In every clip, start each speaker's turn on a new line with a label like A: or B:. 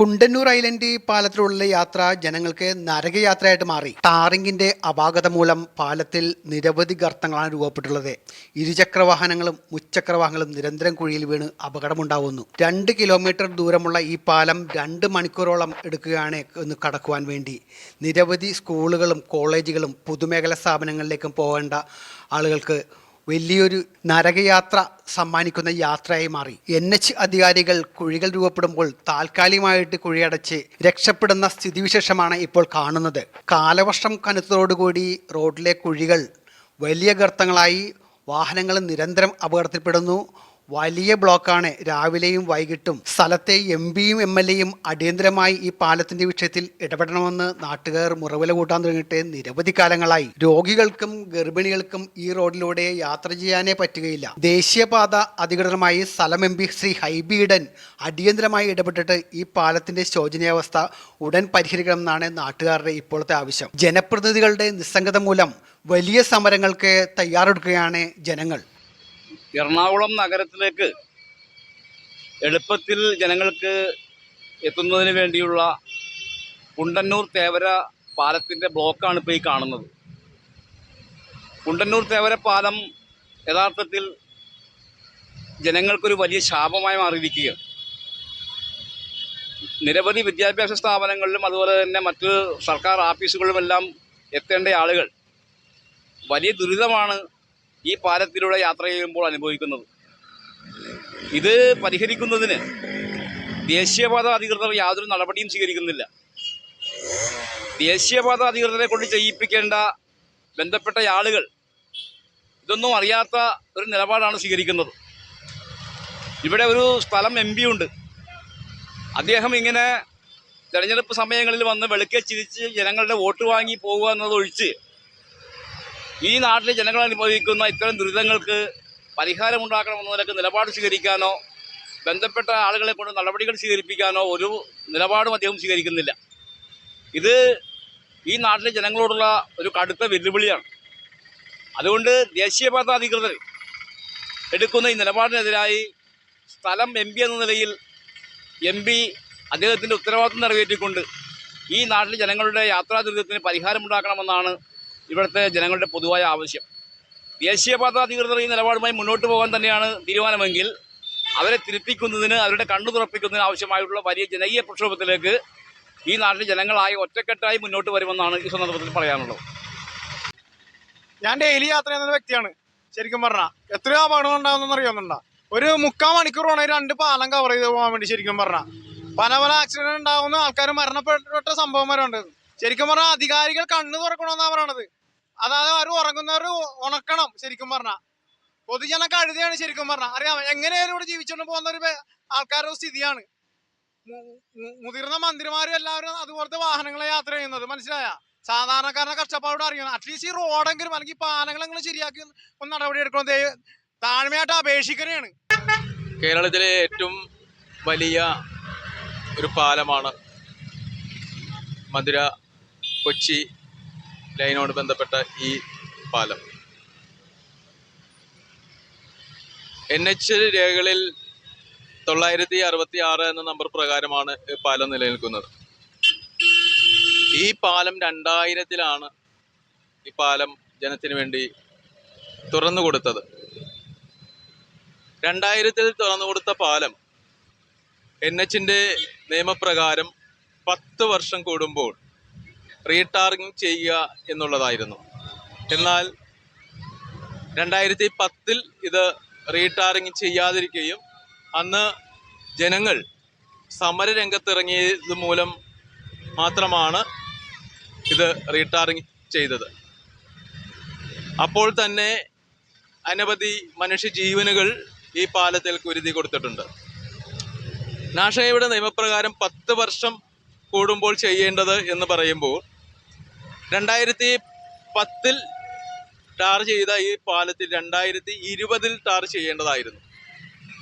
A: Kundannoor island പാലത്തിലുള്ള യാത്ര ജനങ്ങൾക്ക് നരകയാത്രയായിട്ട് മാറി. ടാറിങ്ങിന്റെ അപാകത മൂലം പാലത്തിൽ നിരവധി ഗർത്തങ്ങളാണ് രൂപപ്പെട്ടുള്ളത്. ഇരുചക്ര വാഹനങ്ങളും മുച്ചക്ര വാഹനങ്ങളും നിരന്തരം കുഴിയിൽ വീണ് അപകടമുണ്ടാവുന്നു. രണ്ട് കിലോമീറ്റർ ദൂരമുള്ള ഈ പാലം രണ്ട് മണിക്കൂറോളം എടുക്കുകയാണ് ഒന്ന് കടക്കുവാൻ വേണ്ടി. നിരവധി സ്കൂളുകളും കോളേജുകളും പൊതുമേഖലാ സ്ഥാപനങ്ങളിലേക്കും പോകേണ്ട ആളുകൾക്ക് വലിയൊരു നരകയാത്ര സമ്മാനിക്കുന്ന യാത്രയായി മാറി. എൻ എച്ച് അധികാരികൾ കുഴികൾ രൂപപ്പെടുമ്പോൾ താൽക്കാലികമായിട്ട് കുഴിയടച്ച് രക്ഷപ്പെടുന്ന സ്ഥിതിവിശേഷമാണ് ഇപ്പോൾ കാണുന്നത്. കാലവർഷം കനത്തതോടുകൂടി റോഡിലെ കുഴികൾ വലിയ ഗർത്തങ്ങളായി വാഹനങ്ങൾ നിരന്തരം അപകടത്തിൽപ്പെടുന്നു. വലിയ ബ്ലോക്കാണ്. രാവിലെയും വൈകിട്ടും സ്ഥലത്തെ എം പിയും എം എൽ എയും അടിയന്തരമായി ഈ പാലത്തിന്റെ വിഷയത്തിൽ ഇടപെടണമെന്ന് നാട്ടുകാർ മുറവില കൂട്ടാൻ തുടങ്ങിയിട്ട് നിരവധി കാലങ്ങളായി. രോഗികൾക്കും ഗർഭിണികൾക്കും ഈ റോഡിലൂടെ യാത്ര ചെയ്യാനേ പറ്റുകയില്ല. ദേശീയപാത അധികൃതരുമായി സ്ഥലം എം പി ശ്രീ ഹൈബീഡൻ അടിയന്തരമായി ഇടപെട്ടിട്ട് ഈ പാലത്തിന്റെ ശോചനീയാവസ്ഥ ഉടൻ പരിഹരിക്കണമെന്നാണ് നാട്ടുകാരുടെ ഇപ്പോഴത്തെ ആവശ്യം. ജനപ്രതിനിധികളുടെ നിസ്സംഗത മൂലം വലിയ സമരങ്ങൾക്ക് തയ്യാറെടുക്കുകയാണ് ജനങ്ങൾ.
B: എറണാകുളം നഗരത്തിലേക്ക് എളുപ്പത്തിൽ ജനങ്ങൾക്ക് എത്തുന്നതിന് വേണ്ടിയുള്ള കുണ്ടന്നൂർ തേവര പാലത്തിന്റെ ബ്ലോക്കാണ് ഇപ്പോൾ ഈ കാണുന്നത്. കുണ്ടന്നൂർ തേവര പാലം യഥാർത്ഥത്തിൽ ജനങ്ങൾക്കൊരു വലിയ ശാപമായി മാറിയിരിക്കുകയാണ്. നിരവധി വിദ്യാഭ്യാസ സ്ഥാപനങ്ങളിലും അതുപോലെ തന്നെ മറ്റ് സർക്കാർ ഓഫീസുകളിലുമെല്ലാം എത്തേണ്ട ആളുകൾ വലിയ ദുരിതമാണ് ഈ പാലത്തിലൂടെ യാത്ര ചെയ്യുമ്പോൾ അനുഭവിക്കുന്നത്. ഇത് പരിഹരിക്കുന്നതിന് ദേശീയപാത അധികൃതർ യാതൊരു നടപടിയും സ്വീകരിക്കുന്നില്ല. ദേശീയപാത അധികൃതരെ കൊണ്ട് ചെയ്യിപ്പിക്കേണ്ട ബന്ധപ്പെട്ട ആളുകൾ ഇതൊന്നും അറിയാത്ത ഒരു നിലപാടാണ് സ്വീകരിക്കുന്നത്. ഇവിടെ ഒരു സ്ഥലം എം പി ഉണ്ട്. അദ്ദേഹം ഇങ്ങനെ തെരഞ്ഞെടുപ്പ് സമയങ്ങളിൽ വന്ന് വെളുക്കെ ചിരിച്ച് ജനങ്ങളുടെ വോട്ട് വാങ്ങി പോകുക എന്നതൊഴിച്ച് ഈ നാട്ടിലെ ജനങ്ങൾ അനുഭവിക്കുന്ന ഇത്തരം ദുരിതങ്ങൾക്ക് പരിഹാരമുണ്ടാക്കണമെന്ന നിലയ്ക്ക് നിലപാട് സ്വീകരിക്കാനോ ബന്ധപ്പെട്ട ആളുകളെ കൊണ്ട് നടപടികൾ സ്വീകരിപ്പിക്കാനോ ഒരു നിലപാടും അദ്ദേഹം സ്വീകരിക്കുന്നില്ല. ഇത് ഈ നാട്ടിലെ ജനങ്ങളോടുള്ള ഒരു കടുത്ത വെല്ലുവിളിയാണ്. അതുകൊണ്ട് ദേശീയപാത അധികൃതർ എടുക്കുന്ന ഈ നിലപാടിനെതിരായി സ്ഥലം എം എന്ന നിലയിൽ എം പി അദ്ദേഹത്തിന്റെ ഉത്തരവാദിത്വം നിറവേറ്റിക്കൊണ്ട് ഈ നാട്ടിലെ ജനങ്ങളുടെ യാത്രാ ദുരിതത്തിന് പരിഹാരമുണ്ടാക്കണമെന്നാണ് ഇവിടുത്തെ ജനങ്ങളുടെ പൊതുവായ ആവശ്യം. ദേശീയപാത അധികൃതർ ഈ നിലപാടുമായി മുന്നോട്ട് പോകാൻ തന്നെയാണ് തീരുമാനമെങ്കിൽ അവരെ തിരുത്തിക്കുന്നതിന് അവരുടെ കണ്ണു തുറപ്പിക്കുന്നതിന് ആവശ്യമായിട്ടുള്ള വലിയ ജനകീയ പ്രക്ഷോഭത്തിലേക്ക് ഈ നാട്ടിലെ ജനങ്ങളായി ഒറ്റക്കെട്ടായി മുന്നോട്ട് വരുമെന്നാണ് ഈ സന്ദർഭത്തിൽ പറയാനുള്ളത്.
C: ഞാൻ ഡെയിലി യാത്ര ചെയ്യുന്ന വ്യക്തിയാണ്. ശരിക്കും പറഞ്ഞാൽ എത്രയോ അപകടം ഉണ്ടാവുന്ന അറിയുന്നുണ്ടോ ഒരു മുക്കാൽ മണിക്കൂറാണ് രണ്ട് പാലം കവർ ചെയ്ത് പോകാൻ വേണ്ടി ശരിക്കും പറഞ്ഞാൽ പല പല ആക്സിഡന്റ് ഉണ്ടാകുന്ന ആൾക്കാർ മരണപ്പെട്ട സംഭവം വരെ ഉണ്ട്. ശരിക്കും പറഞ്ഞാൽ അധികാരികൾ കണ്ണു തുറക്കണമെന്നാണ് പറയണത്. അതായത് അവർ ഉറങ്ങുന്നവർ ഉണക്കണം ശരിക്കും പറഞ്ഞാൽ പൊതുജന കഴുതയാണ് ശരിക്കും പറഞ്ഞാൽ അറിയാം എങ്ങനെയാലും ഇവിടെ ജീവിച്ചുകൊണ്ട് പോകുന്ന ഒരു ആൾക്കാരുടെ സ്ഥിതിയാണ്. മുതിർന്ന മന്ത്രിമാരും എല്ലാവരും അതുപോലത്തെ വാഹനങ്ങളെ യാത്ര ചെയ്യുന്നത്. മനസ്സിലായ? സാധാരണക്കാരനെ കഷ്ടപ്പാടോട് അറിയണം അറ്റ്ലീസ്റ്റ് ഈ റോഡെങ്കിലും അല്ലെങ്കിൽ പാലങ്ങളെങ്കിലും ശരിയാക്കി ഒന്ന് ഒന്ന് നടപടി എടുക്കണം. ദേ- താഴ്മയായിട്ട് അപേക്ഷിക്കുകയാണ്
D: കേരളത്തിലെ ഏറ്റവും വലിയ ഒരു പാലമാണ് മധുര കൊച്ചി ലൈനോട് ബന്ധപ്പെട്ട ഈ പാലം. എൻ എച്ച് രേഖകളിൽ തൊള്ളായിരത്തി അറുപത്തി ആറ് എന്ന നമ്പർ പ്രകാരമാണ് ഈ പാലം നിലനിൽക്കുന്നത്. ഈ പാലം രണ്ടായിരത്തിലാണ് ഈ പാലം ജനത്തിന് വേണ്ടി തുറന്നു കൊടുത്തത്. രണ്ടായിരത്തിൽ തുറന്നു കൊടുത്ത പാലം എൻ എച്ചിന്റെ നിയമപ്രകാരം പത്ത് വർഷം കൂടുമ്പോൾ റീടാറിങ് ചെയ്യുക എന്നുള്ളതായിരുന്നു. എന്നാൽ രണ്ടായിരത്തി പത്തിൽ ഇത് റീടാറിങ് ചെയ്യാതിരിക്കുകയും അന്ന് ജനങ്ങൾ സമരരംഗത്തിറങ്ങിയത് മൂലം മാത്രമാണ് ഇത് റീടാറിങ് ചെയ്തത്. അപ്പോൾ തന്നെ അനവധി മനുഷ്യജീവനുകൾ ഈ പാലത്തിൽ കുരുതി കൊടുത്തിട്ടുണ്ട്. നാഷയുടെ നിയമപ്രകാരം പത്ത് വർഷം കൂടുമ്പോൾ ചെയ്യേണ്ടത് എന്ന് പറയുമ്പോൾ രണ്ടായിരത്തി പത്തിൽ ടാർ ചെയ്ത ഈ പാലത്തിൽ രണ്ടായിരത്തി ഇരുപതിൽ ടാർ ചെയ്യേണ്ടതായിരുന്നു.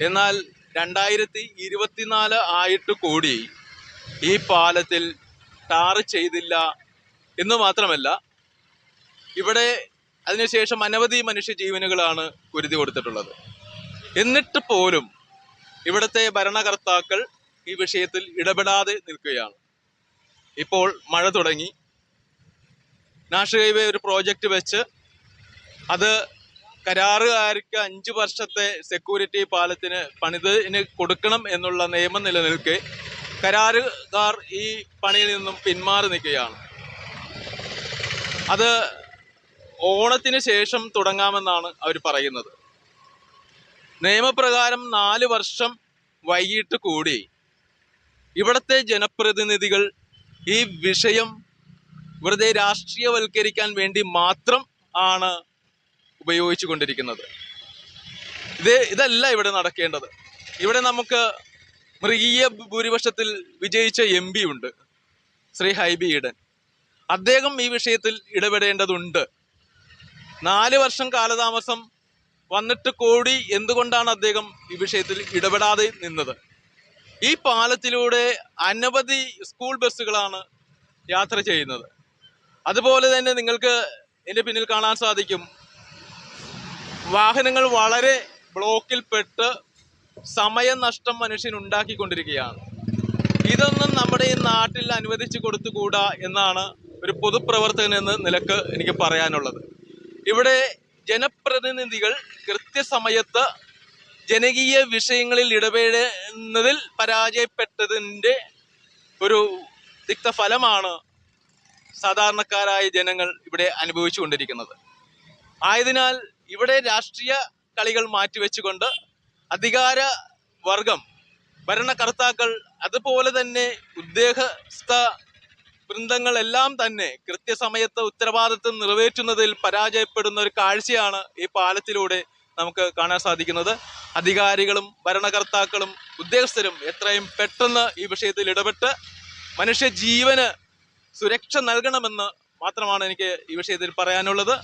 D: എന്നാൽ രണ്ടായിരത്തി ഇരുപത്തിനാല് ആയിട്ട് കൂടി ഈ പാലത്തിൽ ടാർ ചെയ്തില്ല എന്ന് മാത്രമല്ല ഇവിടെ അതിനുശേഷം അനവധി മനുഷ്യജീവനുകളാണ് കുരുതി കൊടുത്തിട്ടുള്ളത്. എന്നിട്ട് പോലും ഇവിടുത്തെ ഭരണകർത്താക്കൾ ഈ വിഷയത്തിൽ ഇടപെടാതെ നിൽക്കുകയാണ്. ഇപ്പോൾ മഴ തുടങ്ങി. നാഷണൽ ഹൈവേ ഒരു പ്രോജക്റ്റ് വെച്ച് അത് കരാറുകാർക്ക് അഞ്ച് വർഷത്തെ സെക്യൂരിറ്റി പാലത്തിന് പണിതിന് കൊടുക്കണം എന്നുള്ള നിയമം നിലനിൽക്കെ കരാറുകാർ ഈ പണിയിൽ നിന്നും പിന്മാറി നിൽക്കുകയാണ്. അത് ഓണത്തിന് ശേഷം തുടങ്ങാമെന്നാണ് അവർ പറയുന്നത്. നിയമപ്രകാരം നാല് വർഷം വൈകിട്ട് കൂടി ഇവിടുത്തെ ജനപ്രതിനിധികൾ ഈ വിഷയം വെറുതെ രാഷ്ട്രീയവൽക്കരിക്കാൻ വേണ്ടി മാത്രം ആണ് ഉപയോഗിച്ചു കൊണ്ടിരിക്കുന്നത് ഇത് ഇതല്ല ഇവിടെ നടക്കേണ്ടത്. ഇവിടെ നമുക്ക് മൃഗീയ ഭൂരിപക്ഷത്തിൽ വിജയിച്ച എം പി ഉണ്ട് ശ്രീ ഹൈബി ഈഡൻ. അദ്ദേഹം ഈ വിഷയത്തിൽ ഇടപെടേണ്ടതുണ്ട്. നാല് വർഷം കാലതാമസം വന്നിട്ട് കോടി എന്തുകൊണ്ടാണ് അദ്ദേഹം ഈ വിഷയത്തിൽ ഇടപെടാതെ നിന്നത്? ഈ പാലത്തിലൂടെ അനവധി സ്കൂൾ ബസ്സുകളാണ് യാത്ര ചെയ്യുന്നത്. അതുപോലെ തന്നെ നിങ്ങൾക്ക് എന്റെ പിന്നിൽ കാണാൻ സാധിക്കും. വാഹനങ്ങൾ വളരെ ബ്ലോക്കിൽപ്പെട്ട് സമയനഷ്ടം മനുഷ്യൻ ഉണ്ടാക്കിക്കൊണ്ടിരിക്കുകയാണ്. ഇതൊന്നും നമ്മുടെ ഈ നാട്ടിൽ അനുവദിച്ചു കൊടുത്തുകൂടാ എന്നാണ് ഒരു പൊതുപ്രവർത്തകൻ എന്ന നിലയ്ക്ക് എനിക്ക് പറയാനുള്ളത്. ഇവിടെ ജനപ്രതിനിധികൾ കൃത്യസമയത്ത് ജനകീയ വിഷയങ്ങളിൽ ഇടപെടുന്നതിൽ പരാജയപ്പെട്ടതിന്റെ ഒരു തിക്തഫലമാണ് സാധാരണക്കാരായ ജനങ്ങൾ ഇവിടെ അനുഭവിച്ചുകൊണ്ടിരിക്കുന്നത് ആയതിനാൽ ഇവിടെ രാഷ്ട്രീയ കളികൾ മാറ്റിവെച്ചുകൊണ്ട് അധികാര വർഗം ഭരണകർത്താക്കൾ അതുപോലെ തന്നെ ഉദ്യോഗസ്ഥ വൃന്ദങ്ങളെല്ലാം തന്നെ കൃത്യസമയത്ത് ഉത്തരവാദിത്വം നിറവേറ്റുന്നതിൽ പരാജയപ്പെടുന്ന ഒരു കാഴ്ചയാണ് ഈ പാലത്തിലൂടെ നമുക്ക് കാണാൻ സാധിക്കുന്നത്. അധികാരികളും ഭരണകർത്താക്കളും ഉദ്യോഗസ്ഥരും എത്രയും പെട്ടെന്ന് ഈ വിഷയത്തിൽ ഇടപെട്ട് മനുഷ്യ ജീവന് സുരക്ഷ നൽകണമെന്ന് മാത്രമാണ് എനിക്ക് ഈ വിഷയത്തിൽ പറയാനുള്ളത്.